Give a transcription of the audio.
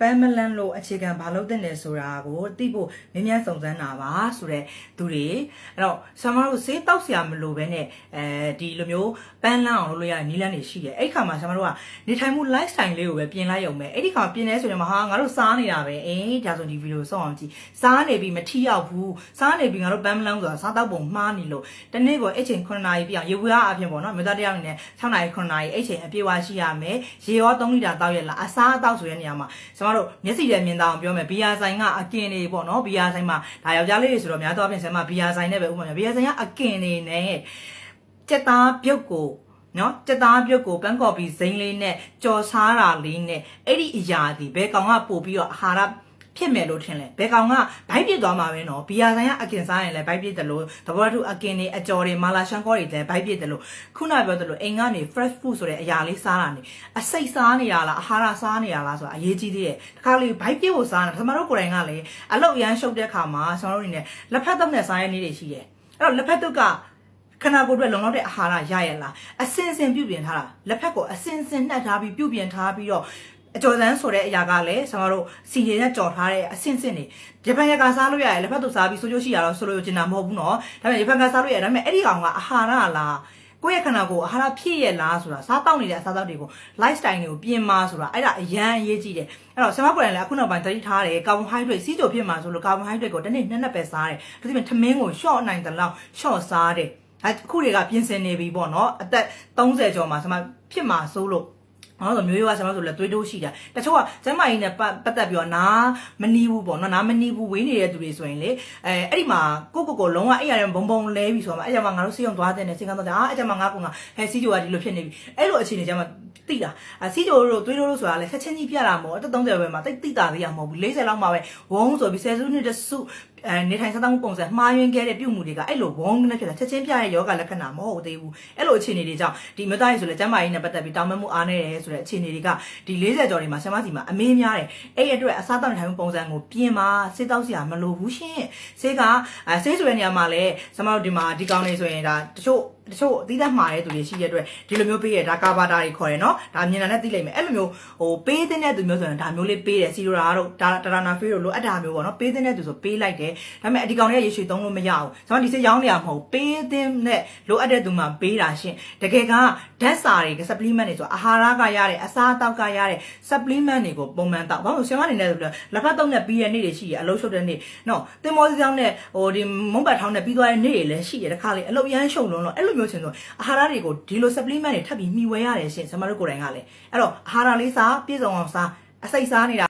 ပန်းမလန်းလို့အခြေခံဘာလို့တင်တယ်ဆိုတာကိုသိဖို့မြင်းမြန်းစုံစမ်းတာပါဆိုတော့သူတွေအဲ့တော့ဆရာမတို့ဆေးတောက်ဆရာမလို့ပဲနဲ့အဲဒီလိုမျိုးပန်းလန်းအောင်လုပ်လို့ရနီးလန်းတွေရှိတယ်အဲ့ဒီခါမှာဆရာမတို့ကနေထိုင်မှု lifestyle လေးကိုပဲပြင်လိုက်ရုံပဲအဲ့ဒီခါပြင်နေဆိုရင်မဟာငါတို့စားနေတာပဲအေးဒါဆိုဒီဗီဒီယိုစောင့်အောင်ကြည့်စားနေပြီမထီရောက်ဘူးစားနေပြီငါတို့ပန်းမလန်းဆိုတာစားတော့ပုံမှားနေလို့တနေ့ကိုအဲ့ချိန်9နာရီပြအောင်ရေဘူးအားအပြင်ပေါ့နော်မြို့သားတယောက်အနေနဲ့6နာရီ9နာရီအဲ့ချိန်အပြေဝရှိရမယ်ရေရော3လီတာတောက်ရလားအစားအသောက်ဆိုတဲ့နေရာမှာကျမတို့မျက်စိနဲ့မြင်တာအောင်ပြောမယ်ဘီယာဆိုင်ကအကင်နေပေါ့နော်ဘီယာဆိုင်မှာဒါယောက်ျားလေးတွေဆိုတော့များတော့အပြင်ဆင်မဘီယာဆိုင်နဲ့ပဲဥပမာဘီယာဆိုင်ကအကင်နေနဲ့စက်သားပြုတ်ကိုနော်စက်သားပြုတ်ကိုပန်းကော်ပီစိမ့်လေးနဲ့ကြော်စားတာလေးနဲ့အဲ့ဒီအရာဒီဘယ်ကောင်ကပို့ပြီးတော့အာဟာရ ဖြစ်မယ်လို့ထင်လဲဘယ်ကောင်ကဘိုက်ပြစ်သွားမှာပဲနော်ဘီယာဆိုင်ကအကင်စားရင်လည်းဘိုက်ပြစ်တယ်လို့သဘောတူအကင်တွေအကြော်တွေမာလာရှန်ကောတွေလည်းဘိုက်ပြစ်တယ်လို့ခုနပြောတယ်လို့အိမ်ကနေ fresh food ဆိုတဲ့အရာလေးစားတာနေအစိတ်စားနေရလားအာဟာရစားနေရလားဆိုတာအရေးကြီးသေးတယ်တခါလေဘိုက်ပြစ်ကိုစားတာကျွန်တော်တို့ကိုယ်တိုင်ကလည်းအလုတ်ရမ်းရှုပ်တဲ့ခါမှာကျွန်တော်တို့အနေနဲ့လက်ဖက်သုံးနဲ့စားရနေတွေရှိတယ်အဲ့တော့လက်ဖက်တုပ်ကခနာကိုယ်အတွက်လုံလောက်တဲ့အာဟာရရရလားအစင်စင်ပြုတ်ပြင်ထားတာလက်ဖက်ကိုအစင်စင်နှက်ထားပြီးပြုတ်ပြင်ထားပြီးတော့ အကျော်စမ်းဆိုတဲ့အရာကလည်းကျွန်တော်တို့စီရည်နဲ့ကြော်ထားတဲ့အဆင့်ဆင့်တွေဂျပန်ရကစားလို့ရတယ်လက်ဖက်သူစားပြီးဆိုလို့ရှိရတော့ဆိုလို့ကျင်တာမဟုတ်ဘူးเนาะဒါပေမဲ့ဂျပန်ကစားလို့ရတယ်ဒါပေမဲ့အဲ့ဒီကောင်ကအာဟာရလားကိုယ့်ရဲ့ခန္ဓာကိုယ်အာဟာရဖြည့်ရလားဆိုတာစားတောက်နေတဲ့အစားအသောက်တွေကို lifestyle တွေကိုပြင်မာဆိုတာအဲ့ဒါအရန်အရေးကြီးတယ်အဲ့တော့ဆမကိုယ်တိုင်လည်းအခုနောက်ပိုင်းသတိထားတယ် carbohydrate စီးကြိုဖြစ်မှာဆိုလို့ carbohydrate ကိုတစ်နေ့နှစ်နှစ်ပဲစားတယ်ဒါပေမဲ့ထမင်းကို short နိုင်တဲ့လောက် short စားတယ်အခုတွေကပြင်ဆင်နေပြီပေါ့နော်အသက်30ကျော်မှာဆမဖြစ်မှာစိုးလို့ ဘာလို့လဲမျိုးရွာဆရာမဆိုလဲသွေးတိုးရှိတာတချို့ကကျမ်းမာရေးနဲ့ပတ်သက်ပြီးတော့နားမနီးဘူးပေါ့နော်နားမနီးဘူးဝေးနေတဲ့သူတွေဆိုရင်လေအဲအဲ့ဒီမှာကိုကိုကိုလုံးဝအဲ့ရတဲ့ဘုံဘုံလဲပြီးဆိုတော့အဲ့ကြမှာငါတို့စေးရုံသွားတဲ့နဲ့စေကန်းသွားတယ်အာအဲ့ကြမှာငါကငါဟဲစီဂျိုကဒီလိုဖြစ်နေပြီအဲ့လိုအခြေအနေကျမှတိတာအစီဂျိုတို့သွေးတိုးတို့ဆိုတာလေဆက်ချင်းကြီးပြတာမဟုတ်အသက်30ပဲမှာတိတ်တိတာသေးရမဟုတ်ဘူး40လောက်မှပဲဝုန်းဆိုပြီးဆယ်စုနှစ်တစုအဲနေထိုင်စားသောက်ပုံစံမှားယွင်းခဲ့တဲ့ပြုမှုတွေကအဲ့လိုဝုန်းနဲ့ဖြစ်တာချက်ချင်းပြတဲ့ယောဂလက္ခဏာမဟုတ်သေးဘူးအဲ့လိုအခြေအနေတွေကြောင့်ဒီမသားရေးဆိုလဲကျမ်းမာရေးနဲ့ပတ်သက်ပြီးတောင်းပန်မှုအားနေတယ်ဆိုတဲ့အခြေအနေတွေကဒီ40ကျော်တွေမှာဆရာမစီမှာအမေးများတယ်အဲ့အတွက်အစားတောက်နေထိုင်မှုပုံစံကိုပြင်ပါစေးတောက်စရာမလိုဘူးရှင်စေးကဆေးဆိုတဲ့နေရာမှာလဲဆရာမတို့ဒီမှာဒီကောင်းနေဆိုရင်ဒါတချို့ တချို့အသီးသက်မှာတဲ့သူတွေရှိတဲ့အတွက်ဒီလိုမျိုးပေးရဒါကာဘာတာတွေခေါ်ရယ်နော်ဒါမြင်တာနဲ့သိလိမ့်မယ်အဲ့လိုမျိုးဟိုပေးတဲ့သူမျိုးဆိုရင်ဒါမျိုးလေးပေးတယ်စီရိုရာတို့ဒါတရာနာဖေးတို့လိုအပ်တာမျိုးပေါ့နော်ပေးတဲ့သူဆိုပေးလိုက်တယ်ဒါပေမဲ့အဒီကောင်တွေကရေရှည်သုံးလို့မရဘူးကျွန်တော်ဒီစိတ်ရောင်းနေရမဟုတ်ပေးတဲ့နဲ့လိုအပ်တဲ့သူမှပေးတာရှင်တကယ်ကဓာတ်စာတွေ supplement တွေဆိုအာဟာရကရတဲ့အစားအသောက်ကရတဲ့ supplement တွေကိုပုံမှန်တောက်ဘာလို့ဆရာမအနေနဲ့ဆိုတော့လက်ဖက်သုံးနဲ့ပြီးတဲ့နေ့တွေရှိရအလုပ်ရှုပ်တဲ့နေ့နော်တင်မောစီဆောင်နဲ့ဟိုဒီမုံပတ်ထောင်းနဲ့ပြီးသွားတဲ့နေ့တွေလည်းရှိရတခါလေအလုပ်ရမ်းရှုံလုံးတော့အဲ့လိုမျိုးချင်ဆိုအာဟာရတွေကိုဒီလို supplement တွေထပ်ပြီးမှီဝဲရတယ်ရှင်ဆရာမတို့ကိုယ်တိုင်ကလည်းအဲ့တော့အာဟာရလေးစားပြည့်စုံအောင်စားအစိတ်စားနေတာ